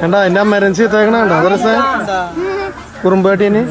കണ്ടാ എന്റെ അമ്മരൻ ചീത്തേക്കണ കണ്ടോ? കുറുമ്പേട്ടീന്